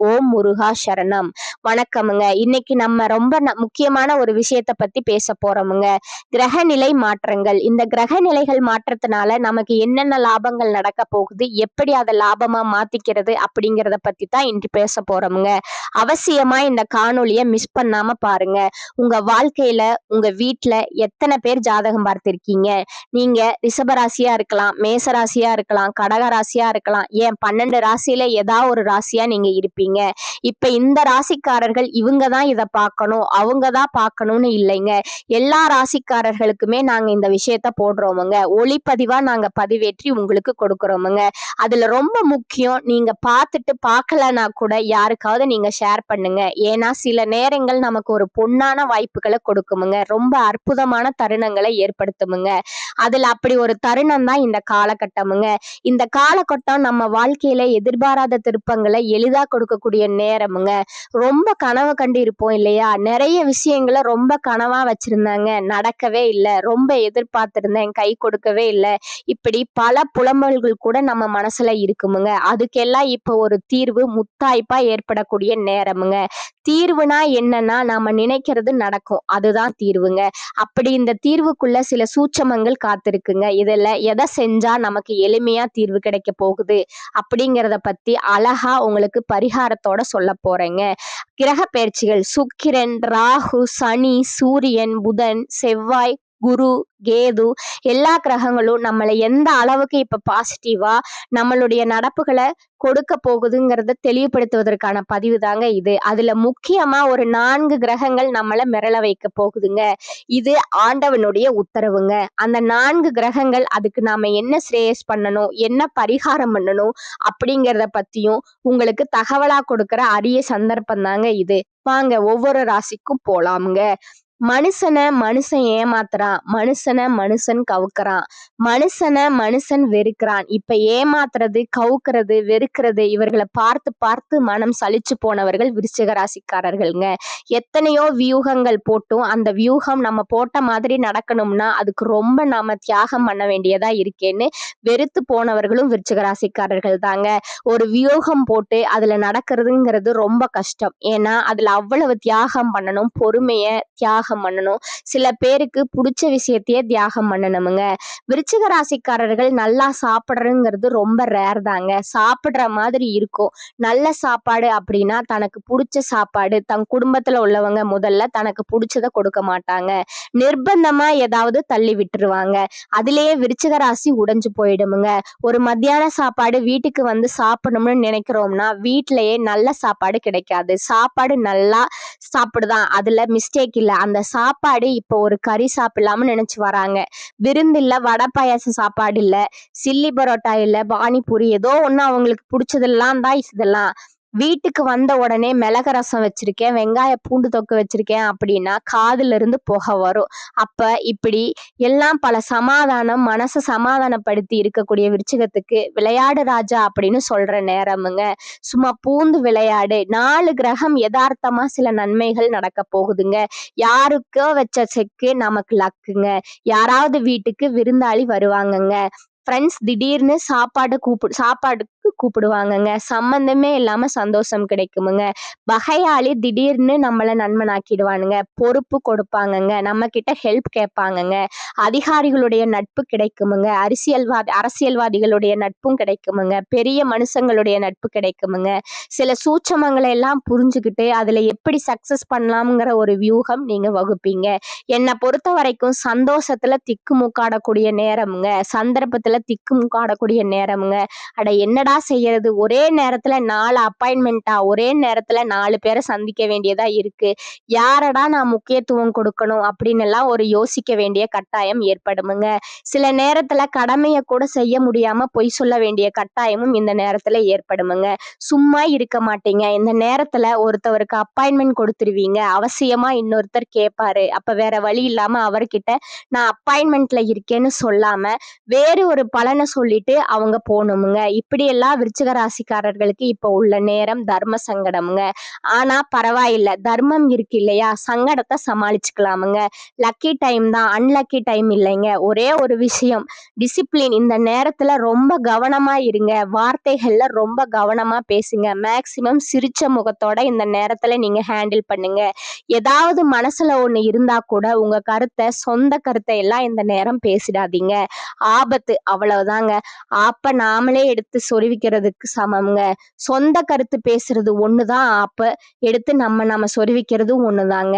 ஓம் முருகா சரணம். வணக்கமுங்க. இன்னைக்கு நம்ம ரொம்ப முக்கியமான ஒரு விஷயத்த பத்தி பேச போறோமுங்க. கிரகநிலை மாற்றங்கள். இந்த கிரக நிலைகள் மாற்றத்தினால நமக்கு என்னென்ன லாபங்கள் நடக்க போகுது? எப்படி அதை லாபமா மாத்திக்கிறது? அப்படிங்கிறத பத்தி தான் இன்று பேச போறோமுங்க. அவசியமா இந்த காணொலிய மிஸ் பண்ணாம பாருங்க. உங்க வாழ்க்கையில உங்க வீட்டுல எத்தனை பேர் ஜாதகம் பார்த்திருக்கீங்க? நீங்க ரிஷபராசியா இருக்கலாம் மேசராசியா இருக்கலாம் கடக ராசியா இருக்கலாம். ஏன் பன்னெண்டு ராசியில ஏதாவது ஒரு ராசியா நீங்க இருப்பீங்க. இப்ப இந்த ராசிக்காரர்கள் இவங்க தான் இதை பார்க்கணும் அவங்க தான் பார்க்கணும்னு இல்லைங்க. எல்லா ராசிக்காரர்களுக்குமே நாங்க இந்த விஷயத்த போடுறோமுங்க. ஒளிப்பதிவா நாங்க பதிவேற்றி உங்களுக்கு கொடுக்குறோமுங்க. அதுல ரொம்ப முக்கியம் நீங்க பார்த்துட்டு பார்க்கலனா கூட யாருக்காவது நீங்க ஷேர் பண்ணுங்க. ஏன்னா சில நேரங்கள் நமக்கு ஒரு பொன்னான வாய்ப்புகளை கொடுக்குமுங்க. ரொம்ப அற்புதமான தருணங்களை ஏற்படுத்துமுங்க. அதுல அப்படி ஒரு தருணம் தான் இந்த காலகட்டமுங்க. இந்த காலகட்டம் நம்ம வாழ்க்கையில எதிர்பாராத திருப்பங்களை எளிதா இருக்கக்கூடிய நேரமுங்க. ரொம்ப கனவு கண்டு இருப்போம் இல்லையா? நிறைய விஷயங்களை ரொம்ப கனவா வச்சிருந்தாங்க. நடக்கவே இல்லை. ரொம்ப எதிர்பார்த்திருந்தேன். கை கொடுக்கவே இல்லை. இப்படி பல புலம்பல்கள் கூட நம்ம மனசுல இருக்குமுங்க. அதுக்கெல்லாம் இப்போ ஒரு தீர்வு முத்தாய்ப்பா ஏற்படக்கூடிய நேரமுங்க. தீர்வுனா என்னன்னா நாம நினைக்கிறது நடக்கும். அதுதான் தீர்வுங்க. அப்படி இந்த தீர்வுக்குள்ள சில சூட்சமங்கள் காத்திருக்குங்க. இதில் எதை செஞ்சா நமக்கு எளிமையா தீர்வு கிடைக்க போகுது அப்படிங்கிறத பத்தி அழகா உங்களுக்கு பரிகாரத்தோட சொல்ல போறேங்க. கிரக பயிற்சிகள். சுக்கிரன் ராகு சனி சூரியன் புதன் செவ்வாய் குரு கேது எல்லா கிரகங்களும் நம்மளை எந்த அளவுக்கு இப்ப பாசிட்டிவாக நம்மளுடைய நடப்புகளை கொடுக்க போகுதுங்கிறத தெளிவுபடுத்துவதற்கான பதிவு தாங்க இது. அதுல முக்கியமா ஒரு நான்கு கிரகங்கள் நம்மளை மிரள வைக்க போகுதுங்க. இது ஆண்டவனுடைய உத்தரவுங்க. அந்த நான்கு கிரகங்கள் அதுக்கு நாம என்ன ஸ்ரேயஸ் பண்ணணும் என்ன பரிகாரம் பண்ணணும் அப்படிங்கிறத பத்தியும் உங்களுக்கு தகவலா கொடுக்கற அரிய சந்தர்ப்பம் தாங்க இது. வாங்க ஒவ்வொரு ராசிக்கும் போலாமுங்க. மனுஷனை மனுஷன் ஏமாத்துறான் மனுஷனை மனுஷன் கவுக்குறான் மனுஷனை மனுஷன் வெறுக்கிறான். இப்ப ஏமாத்துறது கவுக்கிறது வெறுக்கிறது இவர்களை பார்த்து பார்த்து மனம் சலிச்சு போனவர்கள் விருச்சிக ராசிக்காரர்கள்ங்க. எத்தனையோ வியூகங்கள் போட்டும் அந்த வியூகம் நம்ம போட்ட மாதிரி நடக்கணும்னா அதுக்கு ரொம்ப நாம தியாகம் பண்ண வேண்டியதா இருக்கேன்னு வெறுத்து போனவர்களும் விருச்சிக ராசிக்காரர்கள் தாங்க. ஒரு வியூகம் போட்டு அதுல நடக்கிறதுங்கிறது ரொம்ப கஷ்டம். ஏன்னா அதுல அவ்வளவு தியாகம் பண்ணணும் பொறுமைய தியாகம் தியாகம் பண்ணணும். சில பேருக்கு பிடிச்ச விஷயத்தையே தியாகம் பண்ணணுமுங்க. விருச்சிக ராசிக்காரர்கள் நல்லா சாப்பிட்றதுங்கிறது ரொம்ப ரேர் தாங்க. சாப்பிட்ற மாதிரி இருக்கும். நல்ல சாப்பாடு அப்படின்னா தனக்கு பிடிச்ச சாப்பாடு தன் குடும்பத்துல உள்ளவங்க முதல்ல தனக்கு பிடிச்சதை கொடுக்க மாட்டாங்க. நிர்பந்தமா ஏதாவது தள்ளி விட்டுருவாங்க. அதுலயே விருச்சிக ராசி உடைஞ்சு போயிடுமுங்க. ஒரு மத்தியான சாப்பாடு வீட்டுக்கு வந்து சாப்பிடணும்னு நினைக்கிறோம்னா வீட்டிலேயே நல்ல சாப்பாடு கிடைக்காது. சாப்பாடு நல்லா சாப்பிடுதான். அதுல மிஸ்டேக் இல்லை. அந்த அந்த சாப்பாடு இப்போ ஒரு கறி சாப்பிடலாம்னு நினைச்சு வராங்க. விருந்து இல்ல வடை பாயாசம் சாப்பாடு இல்லை சில்லி பரோட்டா இல்ல பானிபூரி ஏதோ ஒண்ணு அவங்களுக்கு பிடிச்சதெல்லாம் தான் இதெல்லாம். வீட்டுக்கு வந்த உடனே மிளகு ரசம் வச்சிருக்கேன் வெங்காய பூண்டு தொக்கு வச்சிருக்கேன் அப்படின்னா காதுல இருந்து புகை வரும். அப்ப இப்படி எல்லாம் பல சமாதானம் மனசை சமாதானப்படுத்தி இருக்கக்கூடிய விருச்சிகத்துக்கு விளையாடு ராஜா அப்படின்னு சொல்ற நேரமுங்க. சும்மா பூந்து விளையாடு. நாலு கிரகம் யதார்த்தமா சில நன்மைகள் நடக்க போகுதுங்க. யாருக்கோ வச்ச செக்கு நமக்கு லக்குங்க. யாராவது வீட்டுக்கு விருந்தாளி வருவாங்கங்க. ஃப்ரெண்ட்ஸ் திடீர்னு சாப்பாடு கூப்பிடு சாப்பாடுக்கு கூப்பிடுவாங்கங்க. சம்மந்தமே இல்லாம சந்தோஷம் கிடைக்குமுங்க. பகையாளி திடீர்னு நம்மளை நண்பனாக்கிடுவானுங்க. பொறுப்பு கொடுப்பாங்கங்க. நம்ம கிட்ட ஹெல்ப் கேட்பாங்கங்க. அதிகாரிகளுடைய நட்பு கிடைக்குமுங்க. அரசியல்வாதி அரசியல்வாதிகளுடைய நட்பும் கிடைக்குமுங்க. பெரிய மனுஷங்களுடைய நட்பு கிடைக்குமுங்க. சில சூட்சமங்களை எல்லாம் புரிஞ்சுக்கிட்டு அதுல எப்படி சக்சஸ் பண்ணலாம்ங்கிற ஒரு வியூகம் நீங்க வகுப்பீங்க. என்னை பொறுத்த வரைக்கும் சந்தோஷத்துல திக்கு முக்காடக்கூடிய நேரமுங்க. சந்தர்ப்பத்துல நேரத்துல திக்கும் காடக்கூடிய நேரமுங்க. அட என்னடா செய்யறது? ஒரே நேரத்துல நாலு அப்பாயின்மெண்ட்டா ஒரே நேரத்துல நாலு பேரை சந்திக்க வேண்டியதா இருக்கு. யாரடா நான் முக்கியத்துவம் கொடுக்கணும்? அப்படின்னு எல்லாம் ஒரு யோசிக்க வேண்டிய கட்டாயம் ஏற்படுமுங்க. சில நேரத்துல கடமையை கூட செய்ய முடியாம பொய் சொல்ல வேண்டிய கட்டாயமும் இந்த நேரத்துல ஏற்படுமுங்க. சும்மா இருக்க மாட்டீங்க. இந்த நேரத்துல ஒருத்தவருக்கு அப்பாயின்மெண்ட் கொடுத்துருவீங்க. அவசியமா இன்னொருத்தர் கேட்பாரு அப்ப வேற வழி இல்லாம அவர்கிட்ட நான் அப்பாயின்மெண்ட்ல இருக்கேன்னு சொல்லாம வேறு ஒரு பலனை சொல்லிட்டு அவங்க போகணுமுங்க. இப்படியெல்லாம் விருச்சிக ராசிக்காரர்களுக்கு இப்போ உள்ள நேரம் தர்ம சங்கடமுங்க. ஆனால் பரவாயில்ல. தர்மம் இருக்கு இல்லையா? சங்கடத்தை சமாளிச்சுக்கலாமுங்க. லக்கி டைம் தான். அன்லக்கி டைம் இல்லைங்க. ஒரே ஒரு விஷயம். டிசிப்ளின் இந்த நேரத்தில் ரொம்ப கவனமாக இருங்க. வார்த்தைகள்ல ரொம்ப கவனமா பேசுங்க. மேக்சிமம் சிரிச்ச முகத்தோட இந்த நேரத்தில் நீங்கள் ஹேண்டில் பண்ணுங்க. ஏதாவது மனசுல ஒன்று இருந்தால் கூட உங்க கருத்தை சொந்த கருத்தை எல்லாம் இந்த நேரம் பேசிடாதீங்க. ஆபத்து. அவ்வளவுதாங்க. அப்ப நாமளே எடுத்து சொருவிக்கிறதுக்கு சமம்ங்க. சொந்த கருத்து பேசுறது ஒண்ணுதான். அப்ப எடுத்து நம்ம நம்ம சொருவிக்கிறது ஒண்ணுதாங்க.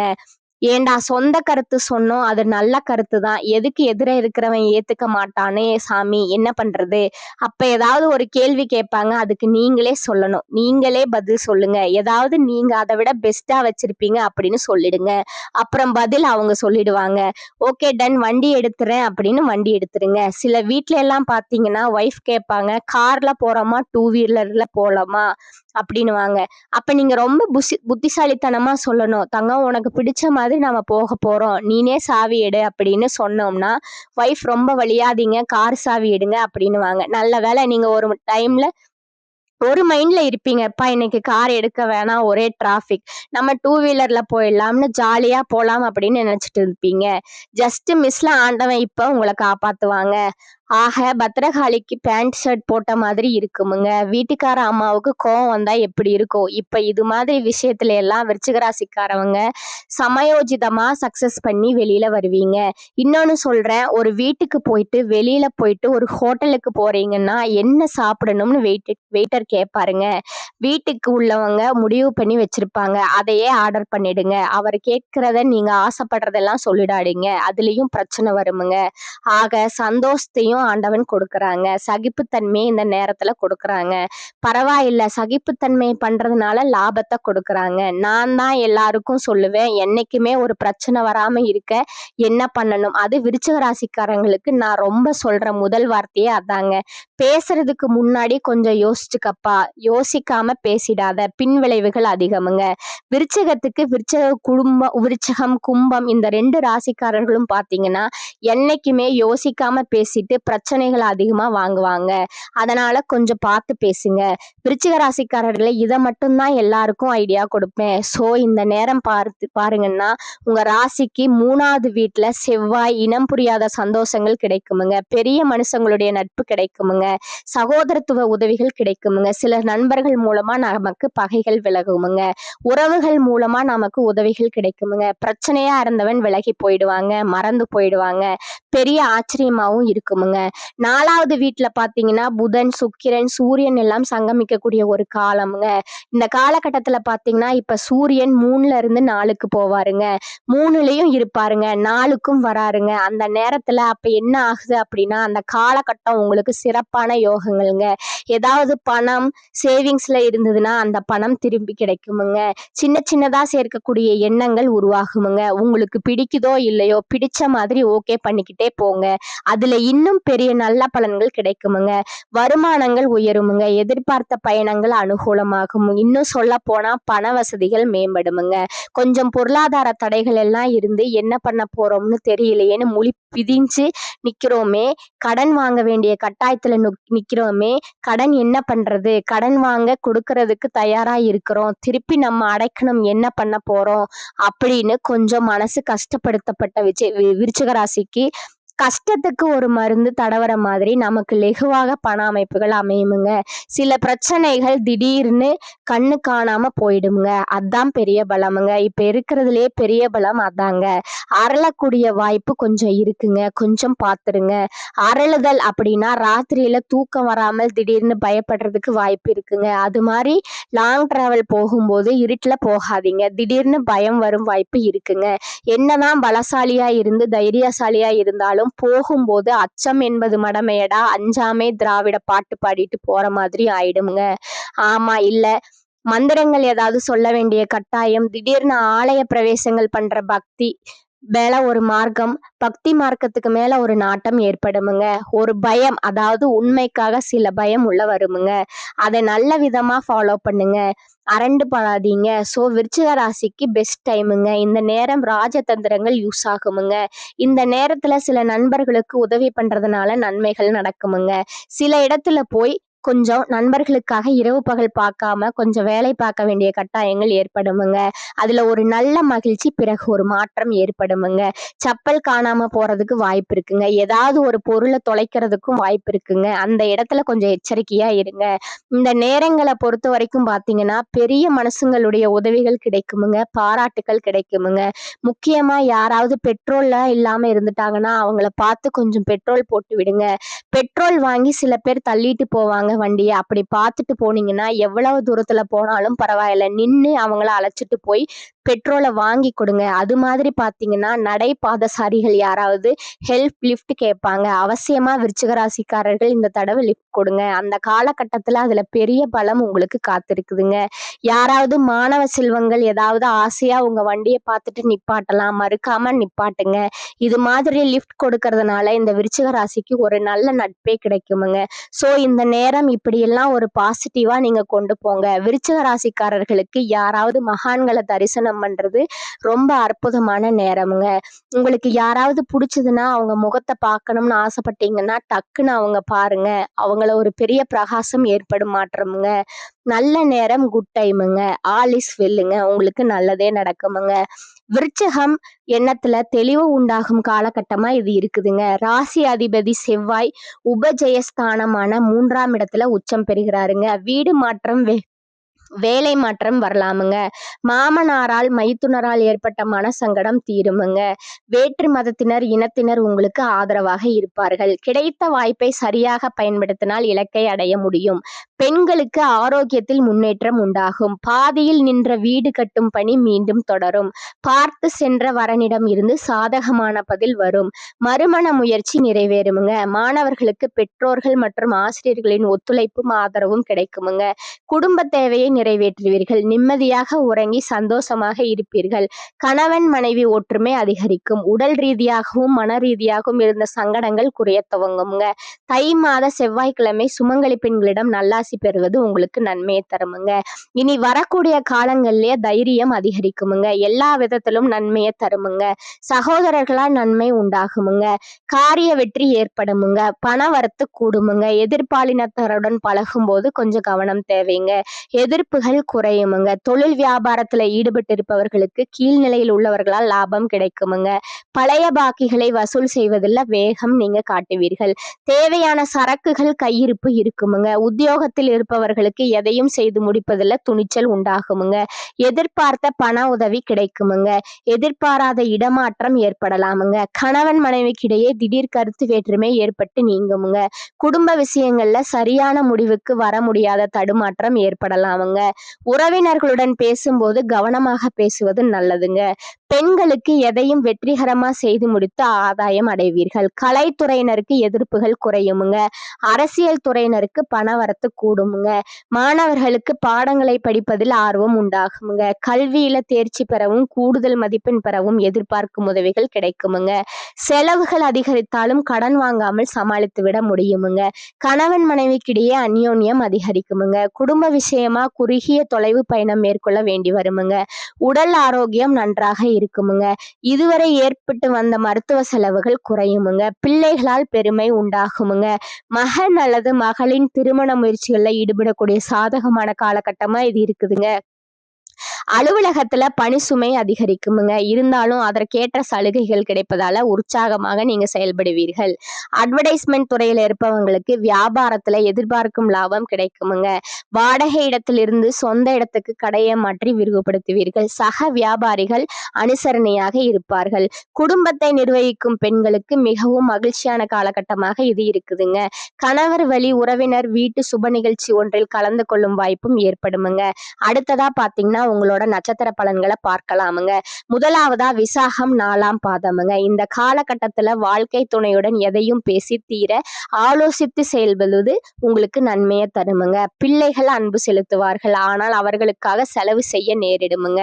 ஏண்டா சொந்த கருத்து சொன்னோம் அது நல்ல கருத்து தான் எதுக்கு எதிர இருக்கிறவன் ஏத்துக்க மாட்டானே சாமி என்ன பண்றது? அப்ப ஏதாவது ஒரு கேள்வி கேட்பாங்க அதுக்கு நீங்களே சொல்லணும். நீங்களே பதில் சொல்லுங்க. ஏதாவது நீங்க அதை விட பெஸ்டா வச்சிருப்பீங்க அப்படின்னு சொல்லிடுங்க. அப்புறம் பதில் அவங்க சொல்லிடுவாங்க. ஓகே டன் வண்டி எடுத்துறேன் அப்படின்னு வண்டி எடுத்துருங்க. சில வீட்ல எல்லாம் பாத்தீங்கன்னா ஒய்ஃப் கேட்பாங்க கார்ல போறோமா? டூ வீலர்ல போலாமா? அப்படின்னுவாங்க. அப்ப நீங்க ரொம்ப புசி புத்திசாலித்தனமா சொல்லணும். தங்கம் உனக்கு பிடிச்ச மாதிரி நம்ம போக போறோம். நீனே சாவி எடு அப்படின்னு சொன்னோம்னா ஒய்ஃப் ரொம்ப வழியாதீங்க கார் சாவி எடுங்க அப்படின்னுவாங்க. நல்ல வேளை நீங்க ஒரு டைம்ல ஒரு மைண்ட்ல இருப்பீங்க. அப்பா இன்னைக்கு கார் எடுக்க வேணாம். ஒரே டிராஃபிக் நம்ம டூ வீலர்ல போயிடலாம்னு ஜாலியா போலாம் அப்படின்னு நினைச்சிட்டு இருப்பீங்க. ஜஸ்ட் மிஸ்ல ஆண்டவன் இப்ப உங்களை காப்பாத்துவாங்க. ஆக பத்திரகாளிக்கு பேண்ட் ஷர்ட் போட்ட மாதிரி இருக்குமுங்க. வீட்டுக்கார அம்மாவுக்கு கோவம் வந்தால் எப்படி இருக்கும் இப்போ இது மாதிரி விஷயத்துல எல்லாம் விருச்சிகராசிக்காரவங்க சமயோஜிதமாக சக்ஸஸ் சக்சஸ் பண்ணி வெளியில் வருவீங்க. இன்னொன்று சொல்கிறேன் ஒரு வீட்டுக்கு போயிட்டு வெளியில் போயிட்டு ஒரு ஹோட்டலுக்கு போகிறீங்கன்னா என்ன சாப்பிடணும்னு வெயிட் வெயிட்டர் கேட்பாருங்க வீட்டுக்கு உள்ளவங்க முடிவு பண்ணி வச்சுருப்பாங்க. அதையே ஆர்டர் பண்ணிடுங்க. அவர் கேட்குறத நீங்கள் ஆசைப்படுறதெல்லாம் சொல்லிடாதீங்க. அதுலேயும் பிரச்சனை வருமுங்க. ஆக சந்தோஷத்தையும் ஆண்டவன் கொடுக்குறாங்க. சகிப்புத்தன்மையை இந்த நேரத்துல கொடுக்கறாங்க. பரவாயில்ல சகிப்புத்தன்மை பண்றதுனால லாபத்தை கொடுக்கறாங்க. நான் தான் எல்லாருக்கும் சொல்லுவேன் என்னைக்குமே ஒரு பிரச்சனை வராம இருக்க என்ன பண்ணணும்? அது விருச்சக ராசிக்காரங்களுக்கு நான் ரொம்ப சொல்ற முதல் வார்த்தையே அதாங்க. பேசுறதுக்கு முன்னாடி கொஞ்சம் யோசிச்சுக்கப்பா. யோசிக்காம பேசிடாத. பின் விளைவுகள் அதிகமுங்க. விருச்சகத்துக்கு விருச்சக குடும்பம் விருச்சகம் கும்பம் இந்த ரெண்டு ராசிக்காரர்களும் பாத்தீங்கன்னா என்னைக்குமே யோசிக்காம பேசிட்டு பிரச்சனைகள் அதிகமாக வாங்குவாங்க. அதனால கொஞ்சம் பார்த்து பேசுங்க. விருச்சிக ராசிக்காரர்களை இதை மட்டும்தான் எல்லாருக்கும் ஐடியா கொடுப்பேன். ஸோ இந்த நேரம் பார்த்து பாருங்கன்னா உங்க ராசிக்கு மூணாவது வீட்டில் செவ்வாய் இனம் புரியாத சந்தோஷங்கள் கிடைக்குமுங்க. பெரிய மனுஷங்களுடைய நட்பு கிடைக்குமுங்க. சகோதரத்துவ உதவிகள் கிடைக்குமுங்க. சில நண்பர்கள் மூலமா நமக்கு பகைகள் விலகுமுங்க. உறவுகள் மூலமா நமக்கு உதவிகள் கிடைக்குமுங்க. பிரச்சனையா இருந்தவன் விலகி போயிடுவாங்க மறந்து போயிடுவாங்க. பெரிய ஆச்சரியமாகவும் இருக்குமுங்க. நாலாவது வீட்டுல பாத்தீங்கன்னா புதன் சுக்கிரன் சூரியன் எல்லாம் சங்கமிக்கக்கூடிய ஒரு காலம்ங்க. இந்த காலகட்டத்துல பாத்தீங்கன்னா இப்ப சூரியன் மூணுல இருந்து நாலுக்கு போவாருங்க. மூணுலயும் இருப்பாருங்க. நாலுக்கும் வராருங்க. அந்த நேரத்துல அப்ப என்ன ஆகுது அப்படின்னா அந்த காலகட்டம் உங்களுக்கு சிறப்பான யோகங்கள்ங்க. ஏதாவது பணம் சேவிங்ஸ்ல இருந்ததுன்னா அந்த பணம் திரும்பி கிடைக்குமுங்க. சின்ன சின்னதா சேர்க்கக்கூடிய எண்ணங்கள் உருவாகுமுங்க. உங்களுக்கு பிடிக்குதோ இல்லையோ பிடிச்ச மாதிரி ஓகே பண்ணிக்கிட்டே போங்க. அதுல இன்னும் பெரிய நல்ல பலன்கள் கிடைக்குமுங்க. வருமானங்கள் உயருமுங்க. எதிர்பார்த்த பயணங்கள் அனுகூலமாகும். இன்னும் சொல்ல போனா பண வசதிகள் மேம்படுமுங்க. கொஞ்சம் பொருளாதார தடைகள் எல்லாம் இருந்து என்ன பண்ண போறோம்னு தெரியலையேன்னு முழி பிதிஞ்சு நிக்கிறோமே. கடன் வாங்க வேண்டிய கட்டாயத்துல நுக்- நிக்கிறோமே. கடன் என்ன பண்றது? கடன் வாங்க கொடுக்கறதுக்கு தயாரா இருக்கிறோம். திருப்பி நம்ம அடைக்கணும் என்ன பண்ண போறோம்? அப்படின்னு கொஞ்சம் மனசு கஷ்டப்படுத்தப்பட்ட விஜய் வி- ராசிக்கு கஷ்டத்துக்கு ஒரு மருந்து தடவுற மாதிரி நமக்கு லெகுவாக பண அமைப்புகள் அமையுமுங்க. சில பிரச்சனைகள் திடீர்னு கண்ணு காணாம போயிடுமுங்க. அதான் பெரிய பலமுங்க. இப்ப இருக்கிறதுலே பெரிய பலம் அதாங்க. அரளக்கூடிய வாய்ப்பு கொஞ்சம் இருக்குங்க. கொஞ்சம் பார்த்துருங்க அரளுதல் அப்படின்னா ராத்திரியில தூக்கம் வராமல் திடீர்னு பயப்படுறதுக்கு வாய்ப்பு இருக்குங்க. அது மாதிரி லாங் டிராவல் போகும்போது இருட்டில் போகாதீங்க. திடீர்னு பயம் வரும் வாய்ப்பு இருக்குங்க. என்னதான் பலசாலியா இருந்து தைரியசாலியா இருந்தாலும் இருந்தாலும் போகும்போது அச்சம் என்பது மடமையடா? அஞ்சாமே திராவிட பாட்டு பாடிட்டு போற மாதிரி ஆயிடுங்க ஆமா இல்ல. மந்திரங்கள் ஏதாவது சொல்ல வேண்டிய கட்டாயம். திடீர்னு ஆலய பிரவேசங்கள் பண்ற பக்தி. மேல ஒரு மார்க்கம் பக்தி மார்க்கத்துக்கு மேல ஒரு நாட்டம் ஏற்படுமுங்க. ஒரு பயம் அதாவது உண்மைக்காக சில பயம் உள்ள வருமுங்க. அதை நல்ல விதமா ஃபாலோ பண்ணுங்க. அரண்டு படாதீங்க ஸோ விருச்சிக ராசிக்கு பெஸ்ட் டைமுங்க இந்த நேரம் ராஜதந்திரங்கள் யூஸ் ஆகுமுங்க. இந்த நேரத்துல சில நண்பர்களுக்கு உதவி பண்றதுனால நன்மைகள் நடக்குமுங்க. சில இடத்துல போய் கொஞ்சம் நண்பர்களுக்காக இரவு பகல் பார்க்காம கொஞ்சம் வேலை பார்க்க வேண்டிய கட்டாயங்கள் ஏற்படுமுங்க. அதில் ஒரு நல்ல மகிழ்ச்சி பிறகு ஒரு மாற்றம் ஏற்படுமுங்க. சப்பல் காணாமல் போகிறதுக்கு வாய்ப்பு இருக்குங்க. ஏதாவது ஒரு பொருளை தொலைக்கிறதுக்கும் வாய்ப்பு இருக்குங்க. அந்த இடத்துல கொஞ்சம் எச்சரிக்கையாக இருங்க. இந்த நேரங்களை பொறுத்த வரைக்கும் பார்த்தீங்கன்னா பெரிய மனசுங்களுடைய உதவிகள் கிடைக்குமுங்க. பாராட்டுகள் கிடைக்குமுங்க. முக்கியமாக யாராவது பெட்ரோல்லாம் இல்லாமல் இருந்துட்டாங்கன்னா அவங்கள பார்த்து கொஞ்சம் பெட்ரோல் போட்டு விடுங்க. பெட்ரோல் வாங்கி சில பேர் தள்ளிட்டு போவாங்க வண்டியை. அப்படி பார்த்துட்டு போனீங்கன்னா எவ்வளவு தூரத்துல போனாலும் பரவாயில்ல. நின்று அவங்கள அழைச்சிட்டு போய் பெட்ரோலை வாங்கி கொடுங்க. அது மாதிரி பார்த்தீங்கன்னா நடை பாதசாரிகள் யாராவது ஹெல்ப் லிஃப்ட் கேட்பாங்க. அவசியமாக விருச்சிகராசிக்காரர்கள் இந்த தடவை லிஃப்ட் கொடுங்க. அந்த காலகட்டத்தில் அதில் பெரிய பலம் உங்களுக்கு காத்திருக்குதுங்க. யாராவது மாணவ செல்வங்கள் ஏதாவது ஆசையாக உங்கள் வண்டியை பார்த்துட்டு நிப்பாட்டலாம். மறுக்காமல் நிப்பாட்டுங்க. இது மாதிரி லிஃப்ட் கொடுக்கறதுனால இந்த விருச்சிக ராசிக்கு ஒரு நல்ல நட்பே கிடைக்குமுங்க. ஸோ இந்த நேரம் இப்படியெல்லாம் ஒரு பாசிட்டிவாக நீங்கள் கொண்டு போங்க. விருச்சிக ராசிக்காரர்களுக்கு யாராவது மகான்களை தரிசனம் பண்றது ரொம்ப அற்புதமான நேரமுங்க. உங்களுக்கு யாராவது பிடிச்சதுன்னா அவங்க முகத்தை பார்க்கணும்னு ஆசைப்பட்டீங்கன்னா டக்குன்னு அவங்க பாருங்க. அவங்கள ஒரு பெரிய பிரகாசம் ஏற்படும் மாற்றமுங்க. நல்ல நேரம் குட் டைமுங்க ஆல் இஸ் வெல்லுங்க உங்களுக்கு நல்லதே நடக்குமுங்க. விருச்சகம் எண்ணத்துல தெளிவு உண்டாகும் காலகட்டமா இது இருக்குதுங்க. ராசி அதிபதி செவ்வாய் உபஜெயஸ்தானமான மூன்றாம் இடத்துல உச்சம் பெறுகிறாருங்க. வீடு மாற்றம் வேலை மாற்றம் வரலாமுங்க. மாமனாரால் மைத்துனரால் ஏற்பட்ட மனசங்கடம் தீருமுங்க. வேற்று மதத்தினர் இனத்தினர் உங்களுக்கு ஆதரவாக இருப்பார்கள். கிடைத்த வாய்ப்பை சரியாக பயன்படுத்தினால் இலக்கை அடைய முடியும். பெண்களுக்கு ஆரோக்கியத்தில் முன்னேற்றம் உண்டாகும். பாதியில் நின்ற வீடு கட்டும் பணி மீண்டும் தொடரும். பார்த்து சென்ற வரனிடம் இருந்து சாதகமான பதில் வரும். மறுமண முயற்சி நிறைவேறுமுங்க. மாணவர்களுக்கு பெற்றோர்கள் மற்றும் ஆசிரியர்களின் ஒத்துழைப்பும் ஆதரவும் கிடைக்குமுங்க. குடும்ப தேவையை நிறைவேற்றுவீர்கள். நிம்மதியாக உறங்கி சந்தோஷமாக இருப்பீர்கள். கணவன் மனைவி ஒற்றுமை அதிகரிக்கும். உடல் ரீதியாகவும் மன ரீதியாகவும் இருந்த சங்கடங்கள் குறைய துவங்குங்க தை மாத செவ்வாய்க்கிழமை சுமங்கலி பெண்களிடம் நல்லா ராசி பெறுவது உங்களுக்கு நன்மையை தருமுங்க. இனி வரக்கூடிய காலங்கள்லயே தைரியம் அதிகரிக்குமுங்க. எல்லா விதத்திலும் நன்மையை தருமுங்க. சகோதரர்களால் நன்மை உண்டாகுமுங்க. காரிய வெற்றி ஏற்படுமுங்க. பண வரத்து கூடுமுங்க. எதிர்பாலினத்தருடன் பழகும் போது கொஞ்சம் கவனம் தேவைங்க. எதிர்ப்புகள் குறையுமுங்க. தொழில் வியாபாரத்துல ஈடுபட்டு இருப்பவர்களுக்கு கீழ்நிலையில் உள்ளவர்களால் லாபம் கிடைக்குமுங்க. பழைய பாக்கிகளை வசூல் செய்வதில் வேகம் நீங்க காட்டுவீர்கள். தேவையான சரக்குகள் கையிருப்பு இருக்குமுங்க. உத்தியோகத்தில் இருப்பவர்களுக்கு எதையும் செய்து முடிப்பதில் துணிச்சல் உண்டாகுமுங்க. எதிர்பார்த்த பண உதவி கிடைக்குமுங்க. எதிர்பாராத இடமாற்றம் ஏற்படலாமுங்க. கணவன் மனைவிக்கிடையே திடீர் கருத்து வேற்றுமை ஏற்பட்டு நீங்குமுங்க. குடும்ப விஷயங்கள்ல சரியான முடிவுக்கு வர முடியாத தடுமாற்றம் ஏற்படலாமுங்க. உறவினர்களுடன் பேசும்போது கவனமாக பேசுவது நல்லதுங்க. பெண்களுக்கு எதையும் வெற்றிகரமா செய்து முடித்து ஆதாயம் அடைவீர்கள். கலைத்துறையினருக்கு எதிர்ப்புகள் குறையுமுங்க. அரசியல் துறையினருக்கு பணவரத்து கூடுமுங்க. மாணவர்களுக்கு பாடங்களை படிப்பதில் ஆர்வம் உண்டாகுமுங்க. கல்வியில தேர்ச்சி பெறவும் கூடுதல் மதிப்பெண் பெறவும் எதிர்பார்க்கும் உதவிகள் கிடைக்குமுங்க. செலவுகள் அதிகரித்தாலும் கடன் வாங்காமல் சமாளித்து விட முடியுமுங்க. கணவன் மனைவிக்கிடையே அந்யோன்யம் அதிகரிக்குமுங்க. குடும்ப விஷயமா குறுகிய தொலைவு பயணம் மேற்கொள்ள வேண்டி வருமுங்க. உடல் ஆரோக்கியம் நன்றாக இருக்குமுங்க. இதுவரை ஏற்பட்டு வந்த மருத்துவ செலவுகள் குறையுமுங்க. பிள்ளைகளால் பெருமை உண்டாகுமுங்க. மகன் அல்லது மகளின் திருமண முயற்சிகள் செயல்களில் ஈடுபடக்கூடிய சாதகமான காலகட்டமா இது இருக்குதுங்க. அலுவலகத்துல பணி சுமை அதிகரிக்குமுங்க. இருந்தாலும் அதற்கேற்ற சலுகைகள் கிடைப்பதால உற்சாகமாக நீங்க செயல்படுவீர்கள். அட்வர்டைஸ்மெண்ட் துறையில இருப்பவங்களுக்கு வியாபாரத்துல எதிர்பார்க்கும் லாபம் கிடைக்குமுங்க. வாடகை இடத்திலிருந்து சொந்த இடத்துக்கு கடையை மாற்றி விரிவுபடுத்துவீர்கள். சக வியாபாரிகள் அனுசரணையாக இருப்பார்கள். குடும்பத்தை நிர்வகிக்கும் பெண்களுக்கு மிகவும் மகிழ்ச்சியான காலகட்டமாக இது இருக்குதுங்க. கணவர் வழி உறவினர் வீட்டு சுப நிகழ்ச்சி ஒன்றில் கலந்து கொள்ளும் வாய்ப்பும் ஏற்படுமுங்க. அடுத்ததா பாத்தீங்கன்னா உங்களோட ராசிகளோட நட்சத்திர பலன்களை பார்க்கலாமுங்க. முதலாவதா விசாகம் நாலாம் பாதமுங்க. இந்த காலகட்டத்துல வாழ்க்கை துணையுடன் எதையும் பேசி தீர ஆலோசித்து செயல்படுவது உங்களுக்கு நன்மையை தருமுங்க. பிள்ளைகள் அன்பு செலுத்துவார்கள். ஆனால் அவர்களுக்காக செலவு செய்ய நேரிடுமுங்க.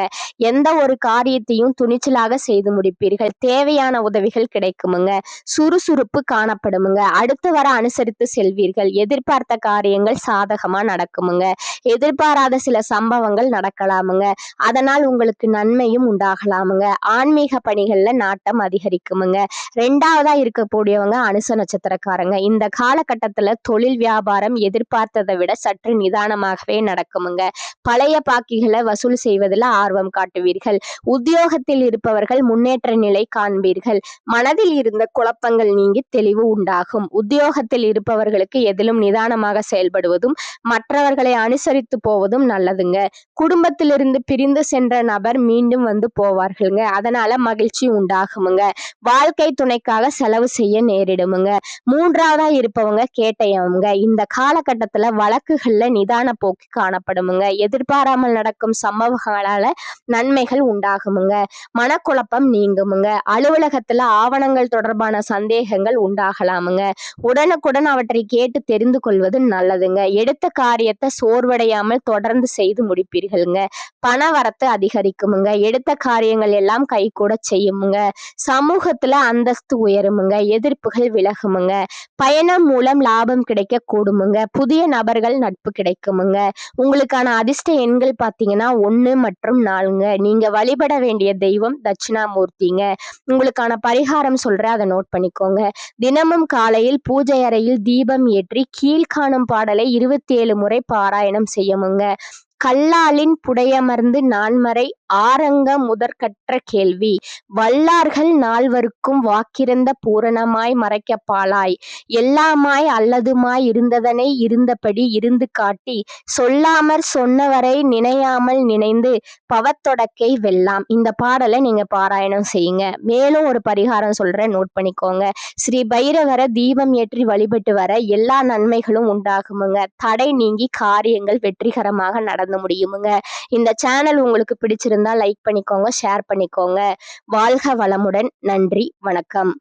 எந்த ஒரு காரியத்தையும் துணிச்சலாக செய்து முடிப்பீர்கள். தேவையான உதவிகள் கிடைக்குமுங்க. சுறுசுறுப்பு காணப்படுமுங்க. அடுத்து வர அனுசரித்து செல்வீர்கள். எதிர்பார்த்த காரியங்கள் சாதகமா நடக்குமுங்க. எதிர்பாராத சில சம்பவங்கள் நடக்கலாமுங்க. அதனால் உங்களுக்கு நன்மையும் உண்டாகலாமுங்க. ஆன்மீக பணிகள்ல நாட்டம் அதிகரிக்குமுங்க. ரெண்டாவதா இருக்கக்கூடியவங்க அனுச நட்சத்திரக்காரங்க. இந்த காலகட்டத்துல தொழில் வியாபாரம் எதிர்பார்த்ததை விட சற்று நிதானமாகவே நடக்குமுங்க. பழைய பாக்கிகளை வசூல் செய்வதில் ஆர்வம் காட்டுவீர்கள். உத்தியோகத்தில் இருப்பவர்கள் முன்னேற்ற நிலை காண்பீர்கள். மனதில் இருந்த குழப்பங்கள் நீங்கி தெளிவு உண்டாகும். உத்தியோகத்தில் இருப்பவர்களுக்கு எதிலும் நிதானமாக செயல்படுவதும் மற்றவர்களை அனுசரித்து போவதும் நல்லதுங்க. குடும்பத்திலிருந்து பிரிந்து சென்ற நபர் மீண்டும் வந்து போவார்களுங்க. அதனால மகிழ்ச்சி உண்டாகுமுங்க. வாழ்க்கை துணைக்காக செலவு செய்ய நேரிடுமுங்க. மூன்றாவதா இருப்பவங்க கேட்டயவங்க இந்த காலகட்டத்துல வழக்குகள்ல நிதான போக்கு காணப்படுமுங்க. எதிர்பாராமல் நடக்கும் சம்பவங்களால நன்மைகள் உண்டாகுமுங்க. மனக்குழப்பம் நீங்குமுங்க. அலுவலகத்துல ஆவணங்கள் தொடர்பான சந்தேகங்கள் உண்டாகலாமுங்க. உடனுக்குடன் அவற்றை கேட்டு தெரிந்து கொள்வது நல்லதுங்க. எடுத்த காரியத்தை சோர்வடையாமல் தொடர்ந்து செய்து முடிப்பீர்கள்ங்க. பண பணவரத்து அதிகரிக்குமுங்க. எடுத்த காரியங்கள் எல்லாம் கை கூட செய்யுமுங்க. சமூகத்துல அந்தஸ்து உயருமுங்க. எதிர்ப்புகள் விலகுமுங்க. பயணம் மூலம் லாபம் கிடைக்க கூடுமுங்க. புதிய நபர்கள் நட்பு கிடைக்குமுங்க. உங்களுக்கான அதிர்ஷ்ட எண்கள் பார்த்தீங்கன்னா ஒன்று மற்றும் நாலுங்க. நீங்க வழிபட வேண்டிய தெய்வம் தட்சிணாமூர்த்திங்க. உங்களுக்கான பரிகாரம் சொல்ற அதை நோட் பண்ணிக்கோங்க. தினமும் காலையில் பூஜை அறையில் தீபம் ஏற்றி கீழ்காணும் பாடலை இருபத்தி ஏழு முறை பாராயணம் செய்யமுங்க. கல்லாலின் புடையமர்ந்து நான்மறை ஆரங்க முதற்கற்ற கேள்வி. வல்லார்கள் நால்வருக்கும் வாக்கிறந்த பூரணமாய் மறைக்கப்பாலாய். எல்லாமாய் அல்லதுமாய் இருந்ததனை இருந்தபடி இருந்து காட்டி சொல்லாமற் சொன்னவரை நினையாமல் நினைந்து பவத்தொடக்கை வெல்லாம். இந்த பாடலை நீங்க பாராயணம் செய்யுங்க. மேலும் ஒரு பரிகாரம் சொல்றேன் நோட் பண்ணிக்கோங்க. ஸ்ரீ பைரவர தீபம் ஏற்றி வழிபட்டு வர எல்லா நன்மைகளும் உண்டாகுமுங்க. தடை நீங்கி காரியங்கள் வெற்றிகரமாக நடந்து முடியுமுங்க. இந்த சேனல் உங்களுக்கு பிடிச்சிருந்தா லைக் பண்ணிக்கோங்க ஷேர் பண்ணிக்கோங்க. வாழ்க வளமுடன். நன்றி வணக்கம்.